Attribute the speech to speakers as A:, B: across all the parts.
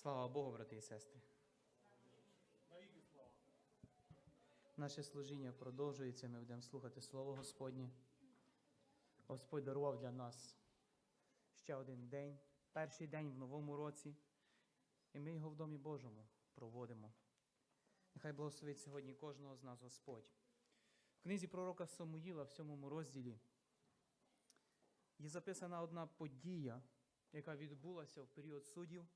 A: Слава Богу, брати і сестри. Наше служіння продовжується, ми будемо слухати Слово Господнє. Господь дарував для нас ще один день, перший день в новому році, і ми його в Домі Божому проводимо. Нехай благословить сьогодні кожного з нас Господь. В книзі пророка Самуїла в сьомому розділі є записана одна подія, яка відбулася в період суддів.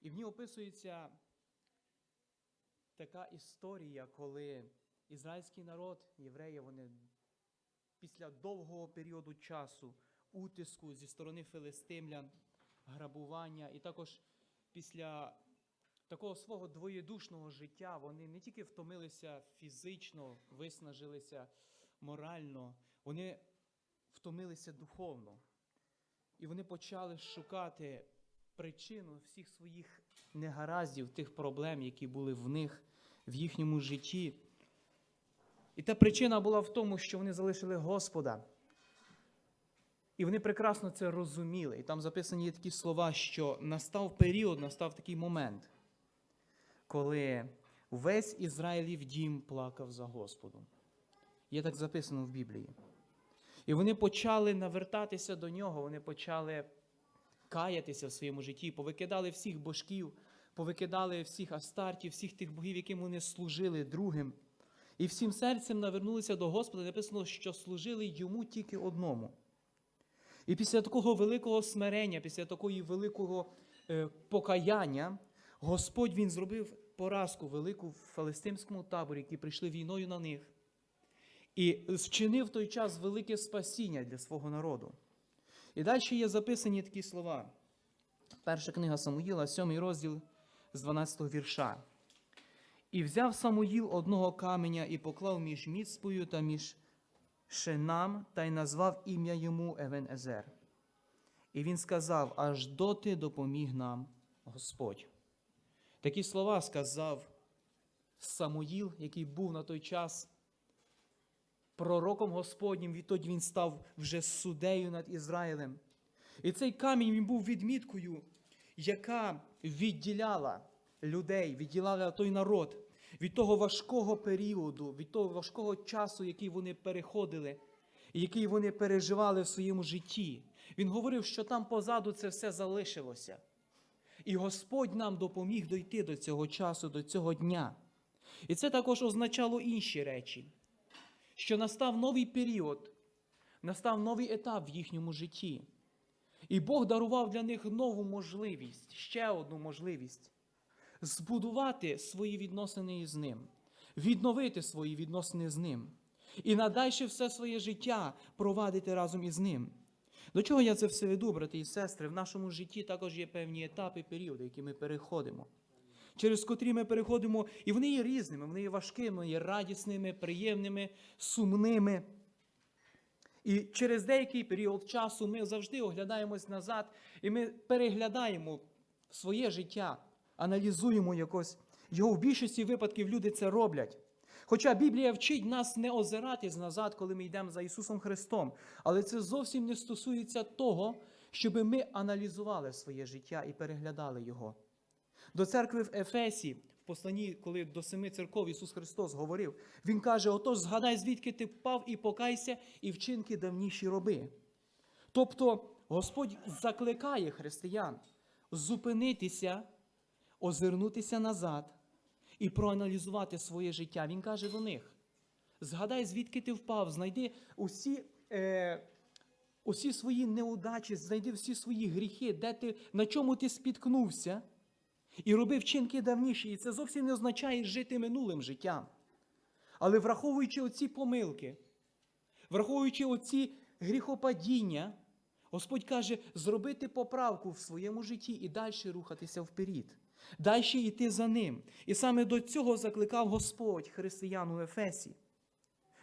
A: І в ній описується така історія, коли ізраїльський народ, євреї, вони після довгого періоду часу, утиску зі сторони филистимлян, грабування, і також після такого свого двоєдушного життя вони не тільки втомилися фізично, виснажилися морально, вони втомилися духовно. І вони почали шукати причину всіх своїх негараздів, тих проблем, які були в них в їхньому житті. І та причина була в тому, що вони залишили Господа. І вони прекрасно це розуміли. І там записані є такі слова, що настав період, настав такий момент, коли весь Ізраїлів дім плакав за Господом. Є так записано в Біблії. І вони почали навертатися до нього, вони почали каятися в своєму житті, повикидали всіх божків, повикидали всіх астартів, всіх тих богів, яким вони служили другим. І всім серцем навернулися до Господа, написано, що служили йому тільки одному. І після такого великого смирення, після такого великого е, покаяння, Господь Він зробив поразку велику в фалестимському таборі, які прийшли війною на них, і вчинив в той час велике спасіння для свого народу. І далі є записані такі слова. Перша книга Самуїла, 7 розділ з 12 вірша. І взяв Самуїл одного каменя і поклав між Міцпою та між Шинам, та й назвав ім'я йому Евен Езер. І він сказав: Аж доти допоміг нам Господь. Такі слова сказав Самуїл, який був на той час пророком Господнім, відтоді він став вже суддею над Ізраїлем. І цей камінь він був відміткою, яка відділяла людей, відділяла той народ від того важкого періоду, від того важкого часу, який вони переходили, який вони переживали в своєму житті. Він говорив, що там позаду це все залишилося. І Господь нам допоміг дойти до цього часу, до цього дня. І це також означало інші речі що настав новий період, настав новий етап в їхньому житті. І Бог дарував для них нову можливість, ще одну можливість збудувати свої відносини із ним, відновити свої відносини з ним і надальше все своє життя провадити разом із ним. До чого я це все веду, брати і сестри? В нашому житті також є певні етапи, періоди, які ми переходимо через котрі ми переходимо, і вони є різними, вони є важкими, є радісними, приємними, сумними. І через деякий період часу ми завжди оглядаємось назад, і ми переглядаємо своє життя, аналізуємо якось. Його в більшості випадків люди це роблять. Хоча Біблія вчить нас не озиратись назад, коли ми йдемо за Ісусом Христом, але це зовсім не стосується того, щоб ми аналізували своє життя і переглядали його. До церкви в Ефесі, в посланні, коли до семи церков Ісус Христос говорив, Він каже: Отож, згадай, звідки ти впав, і покайся, і вчинки давніші роби. Тобто Господь закликає християн зупинитися, озирнутися назад і проаналізувати своє життя. Він каже до них: згадай, звідки ти впав, знайди усі. Е, Усі свої неудачі, знайди всі свої гріхи, де ти, на чому ти спіткнувся, і роби вчинки давніші. І це зовсім не означає жити минулим життям. Але враховуючи оці помилки, враховуючи оці гріхопадіння, Господь каже, зробити поправку в своєму житті і далі рухатися вперед, далі йти за ним. І саме до цього закликав Господь християн у Ефесі.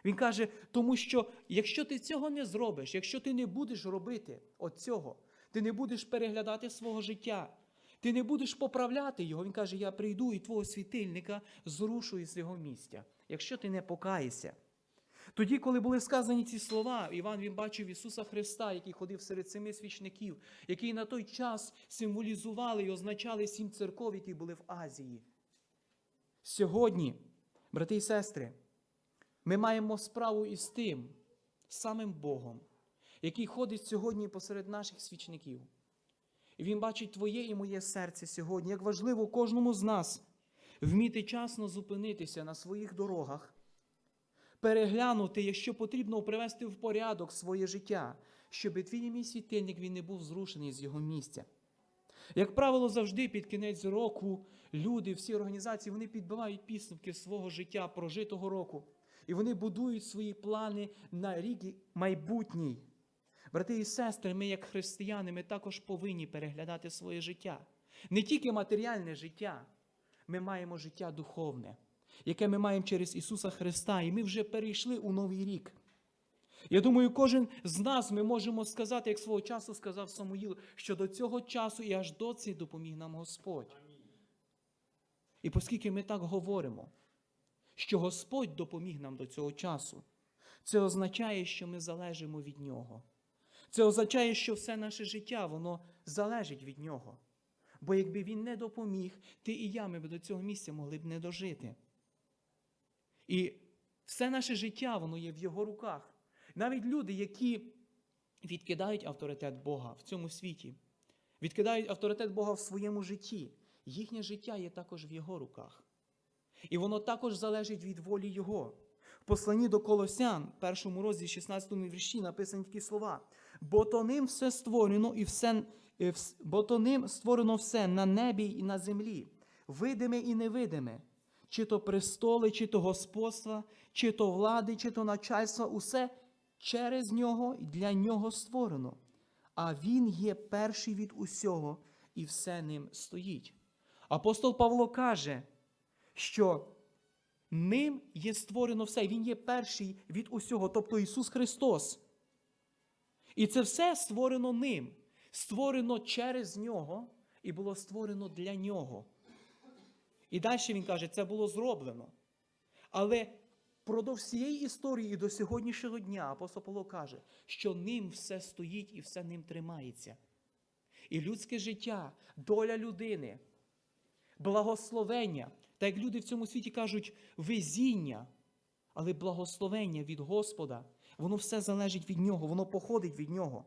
A: Він каже, тому що якщо ти цього не зробиш, якщо ти не будеш робити от цього, ти не будеш переглядати свого життя, ти не будеш поправляти його. Він каже: Я прийду і твого світильника зрушу із його місця, якщо ти не покаєшся. Тоді, коли були сказані ці слова, Іван він бачив Ісуса Христа, який ходив серед семи свічників, які на той час символізували і означали сім церков, які були в Азії. Сьогодні, брати і сестри, ми маємо справу із тим самим Богом, який ходить сьогодні посеред наших свічників. І Він бачить твоє і моє серце сьогодні, як важливо кожному з нас вміти часно зупинитися на своїх дорогах, переглянути, якщо потрібно, привести в порядок своє життя, щоб твій мій світильник він не був зрушений з його місця. Як правило, завжди під кінець року люди, всі організації, вони підбивають підсумки свого життя прожитого року. І вони будують свої плани на рік майбутній. Брати і сестри, ми, як християни, ми також повинні переглядати своє життя. Не тільки матеріальне життя, ми маємо життя духовне, яке ми маємо через Ісуса Христа, і ми вже перейшли у новий рік. Я думаю, кожен з нас ми можемо сказати, як свого часу сказав Самуїл, що до цього часу і аж доці допоміг нам Господь. І оскільки ми так говоримо, що Господь допоміг нам до цього часу, це означає, що ми залежимо від Нього. Це означає, що все наше життя воно залежить від Нього. Бо якби Він не допоміг, ти і я ми б до цього місця могли б не дожити. І все наше життя воно є в Його руках. Навіть люди, які відкидають авторитет Бога в цьому світі, відкидають авторитет Бога в своєму житті, їхнє життя є також в Його руках. І воно також залежить від волі Його. В посланні до Колосян, першому розділі 16 вірші, написані такі слова. Бо то ним все створено і все, бо то ним створено все на небі і на землі, видиме і невидиме, чи то престоли, чи то господства, чи то влади, чи то начальства, усе через нього і для нього створено. А він є перший від усього, і все ним стоїть. Апостол Павло каже, що ним є створено все. Він є перший від усього, тобто Ісус Христос. І це все створено ним, створено через нього і було створено для нього. І далі він каже, це було зроблено. Але впродовж всієї історії і до сьогоднішнього дня апостол Павло каже, що ним все стоїть і все ним тримається. І людське життя, доля людини, благословення, так як люди в цьому світі кажуть, везіння, але благословення від Господа, воно все залежить від нього, воно походить від нього.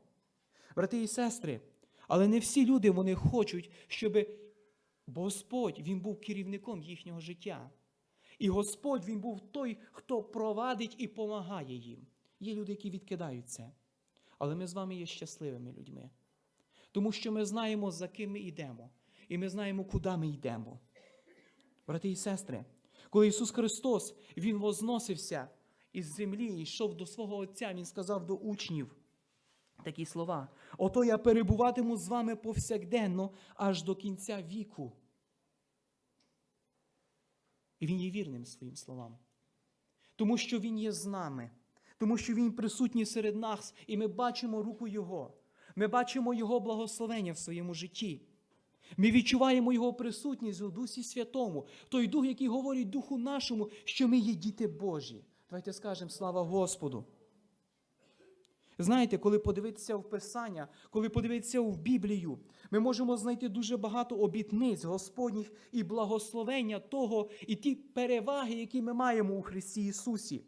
A: Брати і сестри, але не всі люди вони хочуть, щоб Господь він був керівником їхнього життя. І Господь він був той, хто провадить і помагає їм. Є люди, які відкидають це. Але ми з вами є щасливими людьми. Тому що ми знаємо, за ким ми йдемо, і ми знаємо, куди ми йдемо. Брати і сестри, коли Ісус Христос Він возносився із землі і йшов до свого Отця, Він сказав до учнів такі слова: Ото я перебуватиму з вами повсякденно аж до кінця віку. І Він є вірним своїм словам. Тому що Він є з нами, тому що Він присутній серед нас, і ми бачимо руку Його. Ми бачимо Його благословення в своєму житті. Ми відчуваємо Його присутність у Дусі Святому, той дух, який говорить Духу нашому, що ми є діти Божі. Давайте скажемо слава Господу. Знаєте, коли подивитися в Писання, коли подивитися в Біблію, ми можемо знайти дуже багато обітниць Господніх і благословення того, і ті переваги, які ми маємо у Христі Ісусі.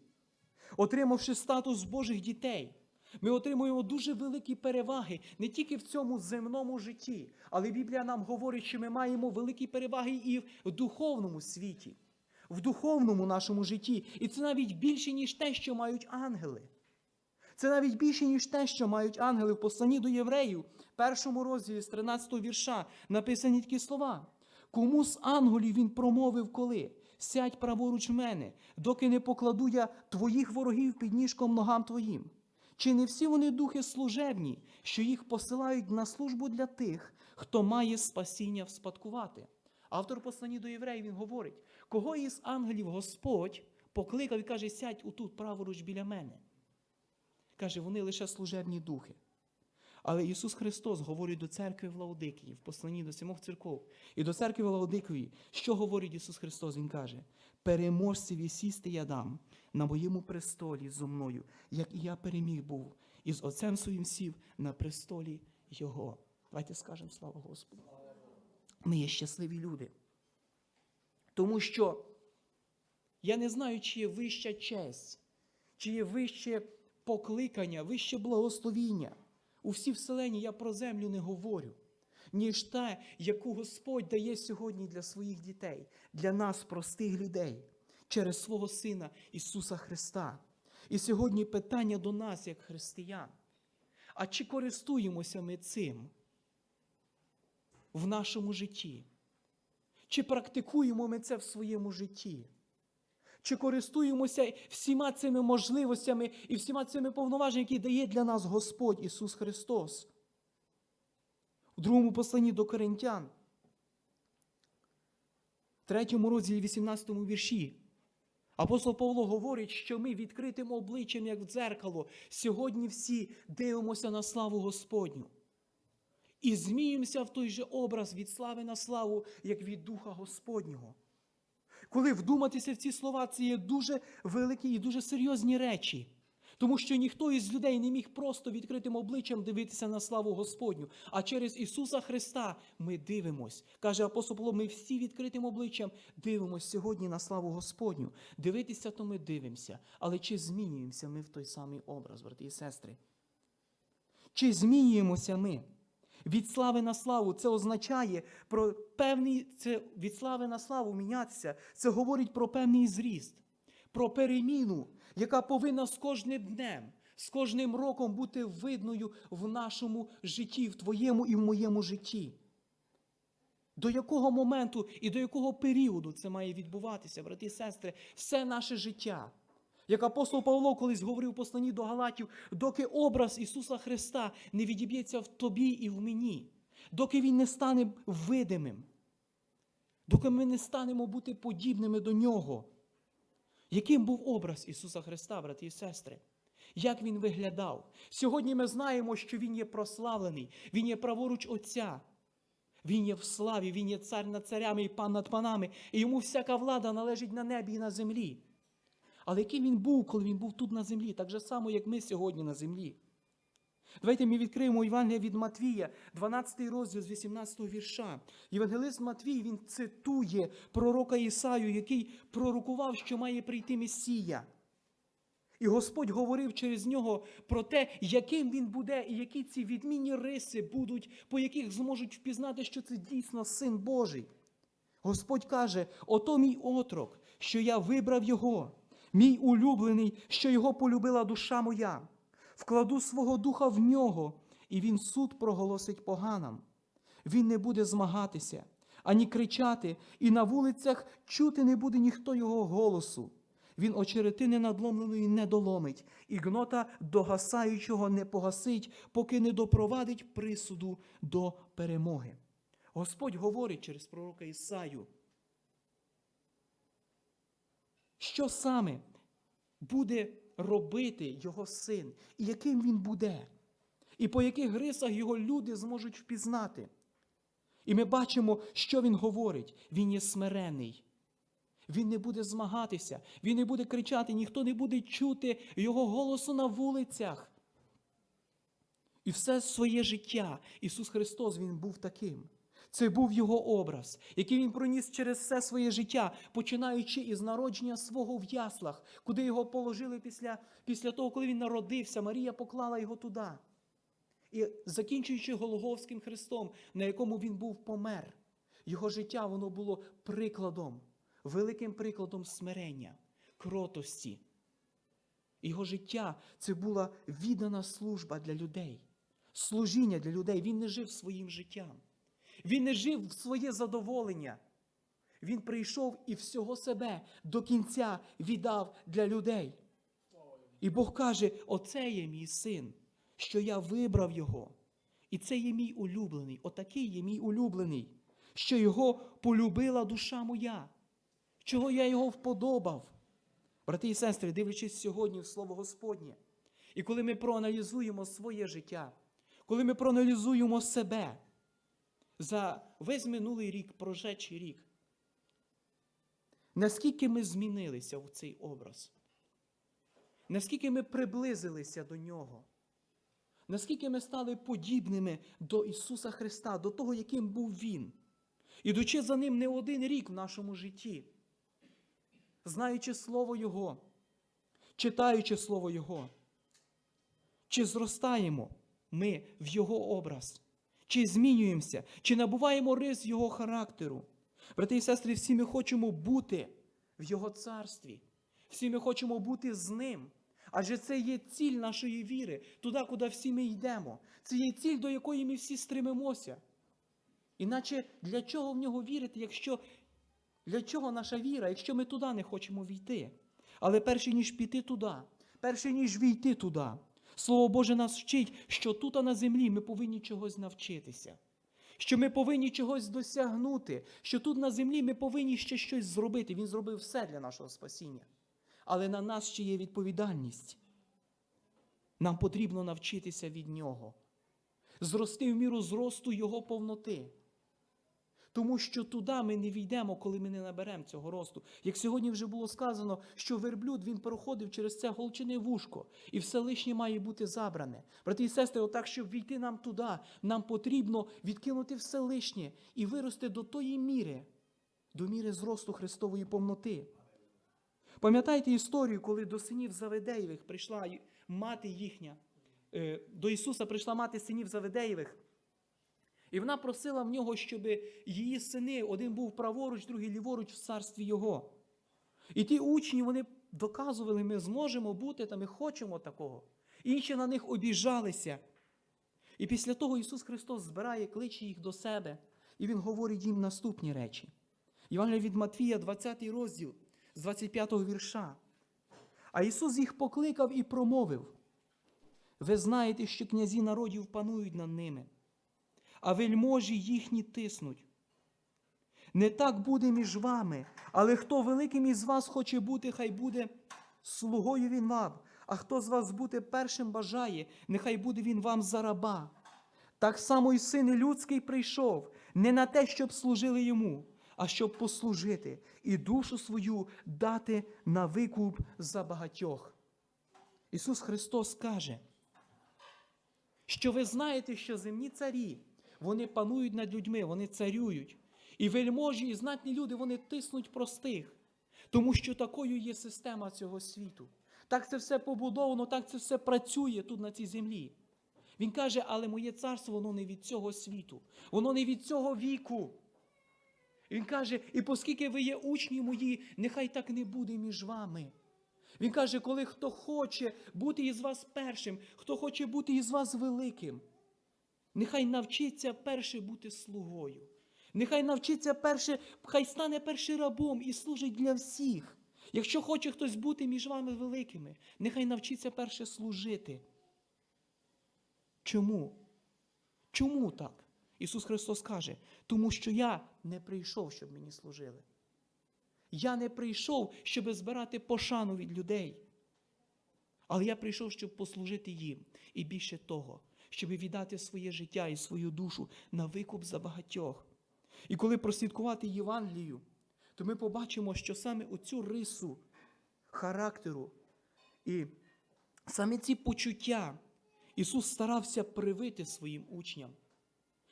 A: Отримавши статус Божих дітей, ми отримуємо дуже великі переваги не тільки в цьому земному житті, але Біблія нам говорить, що ми маємо великі переваги і в духовному світі, в духовному нашому житті. І це навіть більше, ніж те, що мають ангели. Це навіть більше, ніж те, що мають ангели в посланні до євреїв, першому розділі з 13 вірша, написані такі слова. Кому з ангелів він промовив коли? Сядь праворуч мене, доки не покладу я твоїх ворогів під ніжком ногам твоїм. Чи не всі вони духи служебні, що їх посилають на службу для тих, хто має спасіння вспадкувати? Автор послані до євреїв він говорить, кого із ангелів Господь покликав і каже, сядь отут праворуч біля мене. Каже, вони лише служебні духи. Але Ісус Христос говорить до церкви в Лаодикії, в посланні до сімох церков, і до церкви в Лаодикії, що говорить Ісус Христос? Він каже: переможцеві сісти я дам на моєму престолі зо мною, як і я переміг був, і з Отцем своїм сів на престолі Його. Давайте скажемо слава Господу. Ми є щасливі люди. Тому що я не знаю, чи є вища честь, чи є вище покликання, вище благословіння. У всій вселенні я про землю не говорю, ніж та, яку Господь дає сьогодні для своїх дітей, для нас, простих людей, через свого Сина Ісуса Христа. І сьогодні питання до нас, як християн. А чи користуємося ми цим в нашому житті? Чи практикуємо ми це в своєму житті? Чи користуємося всіма цими можливостями і всіма цими повноваженнями, які дає для нас Господь Ісус Христос? У другому посланні до Коринтян, третьому розділі 18 вірші, апостол Павло говорить, що ми відкритим обличчям, як в дзеркало, сьогодні всі дивимося на славу Господню. І зміємося в той же образ від слави на славу, як від Духа Господнього. Коли вдуматися в ці слова, це є дуже великі і дуже серйозні речі. Тому що ніхто із людей не міг просто відкритим обличчям дивитися на славу Господню. А через Ісуса Христа ми дивимось. Каже апостол Павло, ми всі відкритим обличчям дивимось сьогодні на славу Господню. Дивитися, то ми дивимося. Але чи змінюємося ми в той самий образ, брати і сестри? Чи змінюємося ми? Від слави на славу це означає про певний це від слави на славу мінятися. Це говорить про певний зріст, про переміну, яка повинна з кожним днем, з кожним роком бути видною в нашому житті, в твоєму і в моєму житті. До якого моменту і до якого періоду це має відбуватися, брати і сестри, все наше життя. Як апостол Павло колись говорив у посланні до Галатів, доки образ Ісуса Христа не відіб'ється в тобі і в мені, доки Він не стане видимим, доки ми не станемо бути подібними до Нього. Яким був образ Ісуса Христа, брати і сестри? Як Він виглядав? Сьогодні ми знаємо, що Він є прославлений, Він є праворуч Отця. Він є в славі, Він є цар над царями і пан над панами, і йому всяка влада належить на небі і на землі. Але яким він був, коли він був тут на землі, так же само, як ми сьогодні на землі. Давайте ми відкриємо Євангелія від Матвія, 12 розділ з 18 вірша. Євангелист Матвій він цитує пророка Ісаю, який пророкував, що має прийти Месія. І Господь говорив через нього про те, яким він буде, і які ці відмінні риси будуть, по яких зможуть впізнати, що це дійсно син Божий. Господь каже: ото мій отрок, що я вибрав його, мій улюблений, що його полюбила душа моя. Вкладу свого духа в нього, і він суд проголосить поганам. Він не буде змагатися, ані кричати, і на вулицях чути не буде ніхто його голосу. Він очеретини надломленої не доломить, і гнота догасаючого не погасить, поки не допровадить присуду до перемоги. Господь говорить через пророка Ісаю, що саме буде робити його син, і яким він буде, і по яких рисах його люди зможуть впізнати. І ми бачимо, що він говорить. Він є смирений. Він не буде змагатися, він не буде кричати, ніхто не буде чути його голосу на вулицях. І все своє життя Ісус Христос Він був таким. Це був його образ, який він проніс через все своє життя, починаючи із народження свого в яслах, куди його положили після, після того, коли він народився. Марія поклала його туди. І закінчуючи Голговським Христом, на якому він був помер, його життя воно було прикладом, великим прикладом смирення, кротості. Його життя це була віддана служба для людей, служіння для людей. Він не жив своїм життям. Він не жив в своє задоволення. Він прийшов і всього себе до кінця віддав для людей. І Бог каже: Оце є мій син, що я вибрав його. І це є мій улюблений. Отакий є мій улюблений, що його полюбила душа моя, чого я його вподобав. Брати і сестри, дивлячись сьогодні в Слово Господнє, і коли ми проаналізуємо своє життя, коли ми проаналізуємо себе за весь минулий рік, прожечий рік, наскільки ми змінилися в цей образ, наскільки ми приблизилися до нього, наскільки ми стали подібними до Ісуса Христа, до того, яким був Він, ідучи за Ним не один рік в нашому житті, знаючи Слово Його, читаючи Слово Його, чи зростаємо ми в Його образ, чи змінюємося, чи набуваємо рис Його характеру. Брати і сестри, всі ми хочемо бути в Його царстві, всі ми хочемо бути з Ним. Адже це є ціль нашої віри, туди, куди всі ми йдемо. Це є ціль, до якої ми всі стримимося. Іначе для чого в нього вірити, якщо для чого наша віра, якщо ми туди не хочемо війти? Але перше, ніж піти туди, перше, ніж війти туди, Слово Боже нас вчить, що тут а на землі ми повинні чогось навчитися, що ми повинні чогось досягнути, що тут на землі ми повинні ще щось зробити. Він зробив все для нашого спасіння. Але на нас ще є відповідальність. Нам потрібно навчитися від Нього, зрости в міру зросту Його повноти. Тому що туди ми не війдемо, коли ми не наберемо цього росту. Як сьогодні вже було сказано, що верблюд він проходив через це голчине вушко, і все лишнє має бути забране. Брати і сестри, отак, щоб війти нам туди, нам потрібно відкинути все лишнє і вирости до тої міри, до міри зросту Христової повноти. Пам'ятаєте історію, коли до синів Заведеєвих прийшла мати їхня, е, до Ісуса прийшла мати синів Заведеєвих. І вона просила в нього, щоб її сини, один був праворуч, другий ліворуч в царстві Його. І ті учні вони доказували, ми зможемо бути та ми хочемо такого. Інші на них обіжалися. І після того Ісус Христос збирає, кличе їх до себе, і Він говорить їм наступні речі. Євангелія від Матвія, 20 розділ, з 25 вірша. А Ісус їх покликав і промовив: Ви знаєте, що князі народів панують над ними а вельможі їхні тиснуть. Не так буде між вами, але хто великим із вас хоче бути, хай буде слугою він вам, а хто з вас бути першим бажає, нехай буде він вам за раба. Так само і син людський прийшов не на те, щоб служили йому, а щоб послужити і душу свою дати на викуп за багатьох. Ісус Христос каже, що ви знаєте, що земні царі, вони панують над людьми, вони царюють. І вельможі, і знатні люди, вони тиснуть простих. Тому що такою є система цього світу. Так це все побудовано, так це все працює тут на цій землі. Він каже, але моє царство, воно не від цього світу, воно не від цього віку. Він каже, і оскільки ви є учні мої, нехай так не буде між вами. Він каже, коли хто хоче бути із вас першим, хто хоче бути із вас великим, нехай навчиться перше бути слугою. Нехай навчиться перше, хай стане першим рабом і служить для всіх. Якщо хоче хтось бути між вами великими, нехай навчиться перше служити. Чому? Чому так? Ісус Христос каже, тому що я не прийшов, щоб мені служили. Я не прийшов, щоб збирати пошану від людей. Але я прийшов, щоб послужити їм. І більше того, щоб віддати своє життя і свою душу на викуп за багатьох. І коли прослідкувати Євангелію, то ми побачимо, що саме оцю рису характеру і саме ці почуття Ісус старався привити своїм учням,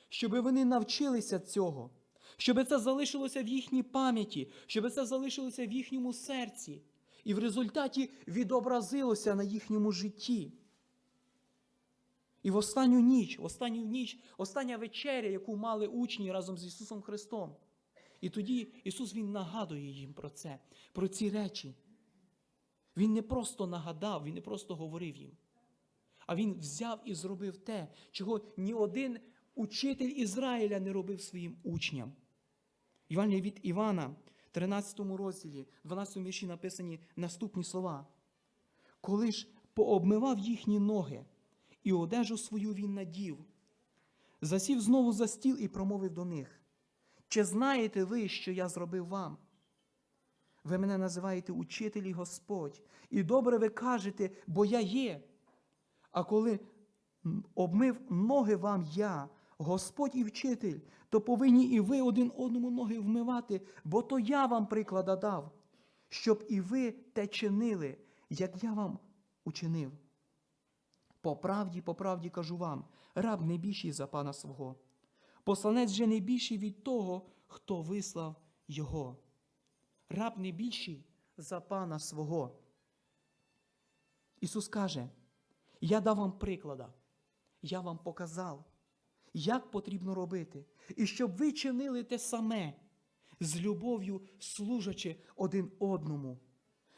A: щоб вони навчилися цього, щоб це залишилося в їхній пам'яті, щоб це залишилося в їхньому серці, і в результаті відобразилося на їхньому житті. І в останню ніч, в останню ніч, остання вечеря, яку мали учні разом з Ісусом Христом. І тоді Ісус Він нагадує їм про це, про ці речі. Він не просто нагадав, Він не просто говорив їм, а Він взяв і зробив те, чого ні один учитель Ізраїля не робив своїм учням. Івангелія від Івана, 13 розділі, 12 вірші написані наступні слова. Коли ж пообмивав їхні ноги, і одежу свою він надів, засів знову за стіл і промовив до них: Чи знаєте ви, що я зробив вам? Ви мене називаєте учитель і Господь, і добре ви кажете, бо я є. А коли обмив ноги вам я, Господь і вчитель, то повинні і ви один одному ноги вмивати, бо то я вам приклада дав, щоб і ви те чинили, як я вам учинив. По правді, по правді кажу вам, раб не більший за пана свого. Посланець же не більший від того, хто вислав його. Раб не більший за пана свого. Ісус каже, я дав вам приклада, я вам показав, як потрібно робити, і щоб ви чинили те саме, з любов'ю служачи один одному.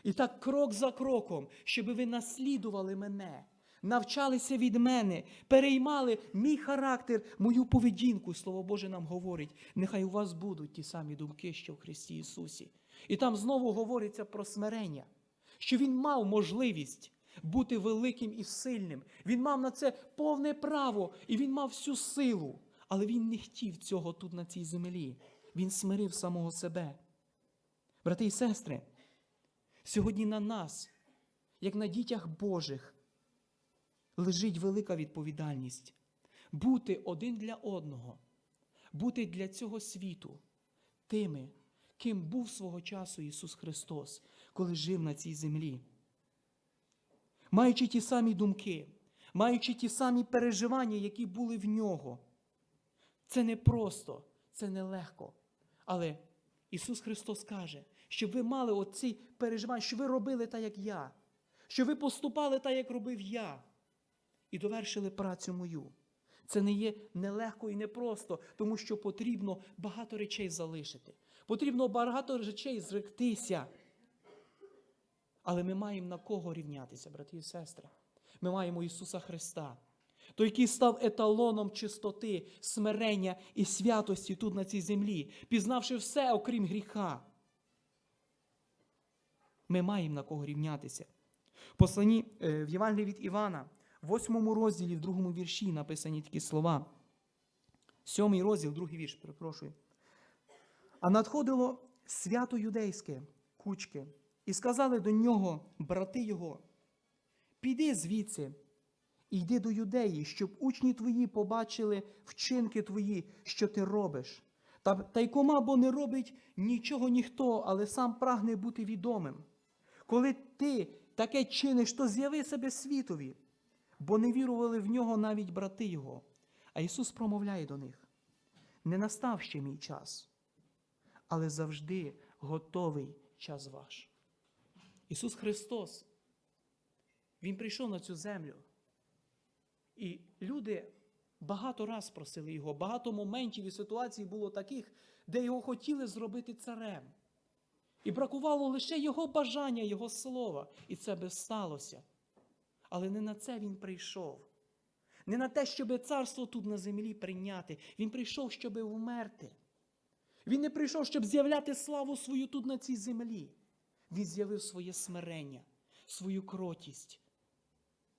A: І так крок за кроком, щоб ви наслідували мене, навчалися від мене, переймали мій характер, мою поведінку. Слово Боже нам говорить, нехай у вас будуть ті самі думки, що в Христі Ісусі. І там знову говориться про смирення, що Він мав можливість бути великим і сильним. Він мав на це повне право, і він мав всю силу. Але він не хотів цього тут на цій землі. Він смирив самого себе. Брати і сестри, сьогодні на нас, як на дітях Божих, лежить велика відповідальність бути один для одного, бути для цього світу тими, ким був свого часу Ісус Христос, коли жив на цій землі. Маючи ті самі думки, маючи ті самі переживання, які були в нього. Це не просто, це не легко. Але Ісус Христос каже, щоб ви мали оці переживання, що ви робили так, як я, що ви поступали так, як робив я, і довершили працю мою. Це не є нелегко і непросто, тому що потрібно багато речей залишити. Потрібно багато речей зректися. Але ми маємо на кого рівнятися, брати і сестри. Ми маємо Ісуса Христа, той, який став еталоном чистоти, смирення і святості тут на цій землі, пізнавши все, окрім гріха. Ми маємо на кого рівнятися. В посланні е, в Євангелії від Івана, в восьмому розділі, в другому вірші написані такі слова. Сьомий розділ, другий вірш, перепрошую. А надходило свято юдейське, кучки, і сказали до нього, брати його, піди звідси, йди до юдеї, щоб учні твої побачили вчинки твої, що ти робиш. Та, та й кома бо не робить нічого ніхто, але сам прагне бути відомим. Коли ти таке чиниш, то з'яви себе світові, бо не вірували в нього навіть брати його. А Ісус промовляє до них: не настав ще мій час, але завжди готовий час ваш. Ісус Христос, Він прийшов на цю землю. І люди багато раз просили Його, багато моментів і ситуацій було таких, де його хотіли зробити царем. І бракувало лише Його бажання, Його слова. І це би сталося. Але не на це Він прийшов. Не на те, щоб царство тут на землі прийняти. Він прийшов, щоб вмерти. Він не прийшов, щоб з'являти славу свою тут на цій землі. Він з'явив своє смирення, свою кротість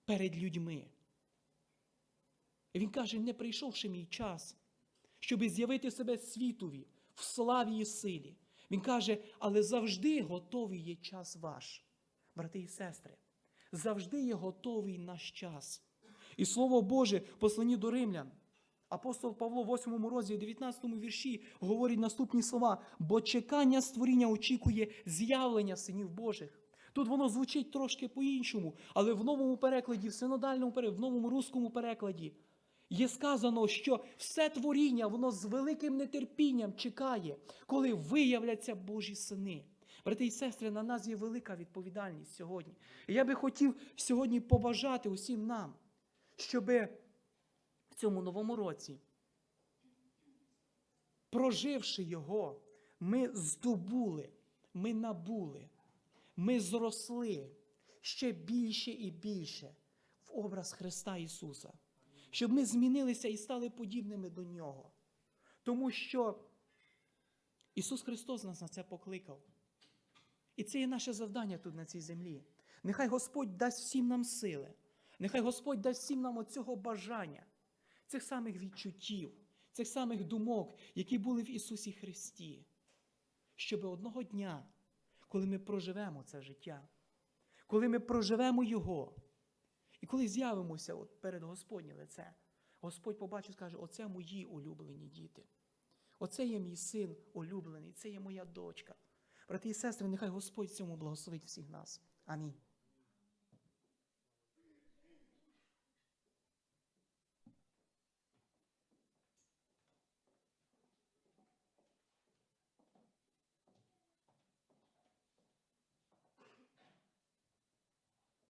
A: перед людьми. І він каже, не прийшовши мій час, щоб з'явити себе світові в славі і силі. Він каже, але завжди готовий є час ваш, брати і сестри. Завжди є готовий наш час. І Слово Боже, в посланні до римлян, апостол Павло, в 8 розділі, 19 вірші, говорить наступні слова: бо чекання створіння очікує з'явлення синів Божих. Тут воно звучить трошки по-іншому, але в новому перекладі, в синодальному перекладі, в новому руському перекладі є сказано, що все творіння, воно з великим нетерпінням чекає, коли виявляться Божі сини. Брати і сестри, на нас є велика відповідальність сьогодні. І я би хотів сьогодні побажати усім нам, щоб в цьому новому році, проживши його, ми здобули, ми набули, ми зросли ще більше і більше в образ Христа Ісуса, щоб ми змінилися і стали подібними до Нього. Тому що Ісус Христос нас на це покликав. І це є наше завдання тут на цій землі. Нехай Господь дасть всім нам сили, нехай Господь дасть всім нам оцього бажання, цих самих відчуттів, цих самих думок, які були в Ісусі Христі, щоб одного дня, коли ми проживемо це життя, коли ми проживемо Його, і коли з'явимося от перед Господнє лице, Господь побачить, і скаже: Оце мої улюблені діти. Оце є мій син улюблений, це є моя дочка. Брати і сестри, нехай Господь цьому благословить всіх нас. Амінь.